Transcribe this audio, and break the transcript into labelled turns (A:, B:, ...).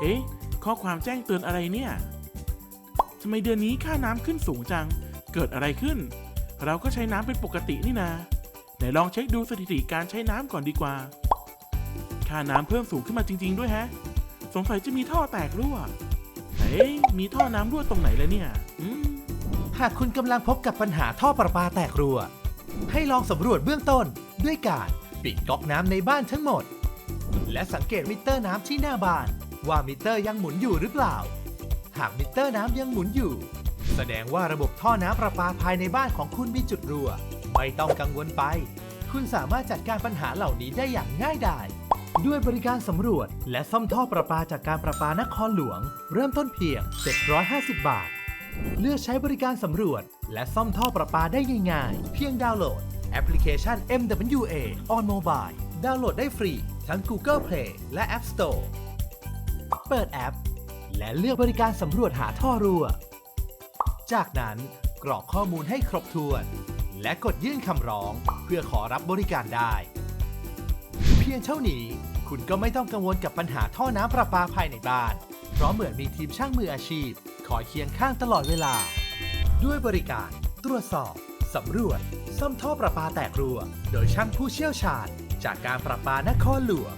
A: เอ๊ะ ข้อความแจ้งเตือนอะไรเนี่ยทำไมเดือนนี้ค่าน้ำขึ้นสูงจัง เกิดอะไรขึ้น เราก็ใช้น้ำเป็นปกตินี่นาไหนลองเช็คดูสถิติการใช้น้ำก่อนดีกว่า ค่าน้ำเพิ่มสูงขึ้นมาจริง ๆ ด้วยแฮะ สงสัยจะมีท่อแตกรั่วเอ๊ะมีท่อน้ำรั่วตรงไหนแล้วเนี่ยอืม
B: หากคุณกำลังพบกับปัญหาท่อประปาแตกรั่ว ให้ลองสำรวจเบื้องต้น ด้วยการปิดก๊อกน้ำในบ้านทั้งหมด และสังเกตมิเตอร์น้ำที่หน้าบ้าน ว่ามิเตอร์ยังหมุนอยู่หรือเปล่า หากมิเตอร์น้ำยังหมุนอยู่ แสดงว่าระบบท่อน้ำประปาภายในบ้านของคุณมีจุดรั่ว ไม่ต้องกังวลไป คุณสามารถจัดการปัญหาเหล่านี้ได้อย่างง่ายดายด้วยบริการสำรวจ และซ่อมท่อประปาจากการประปานครหลวง เริ่มต้นเพียง 750 บาท เลือกใช้บริการสำรวจ และซ่อมท่อประปาได้ง่ายๆเพียงดาวน์โหลด แอปพลิเคชัน MWA on mobile ดาวน์โหลดได้ฟรี ทั้ง Google Play และ App Store เปิดแอป และเลือกบริการสำรวจหาท่อรั่ว จากนั้นกรอกข้อมูลให้ครบถ้วน และกดยื่นคำร้องเพื่อขอรับบริการได้ เพียงเท่านี้คุณก็ไม่ต้องกังวลกับปัญหาท่อน้ำประปาภายในบ้าน เพราะเหมือนมีทีมช่างมืออาชีพ คอยเคียงข้างตลอดเวลา ด้วยบริการตรวจสอบสำรวจ ซ่อมท่อประปาแตกรั่ว โดยช่างผู้เชี่ยวชาญ จากการประปานครหลวง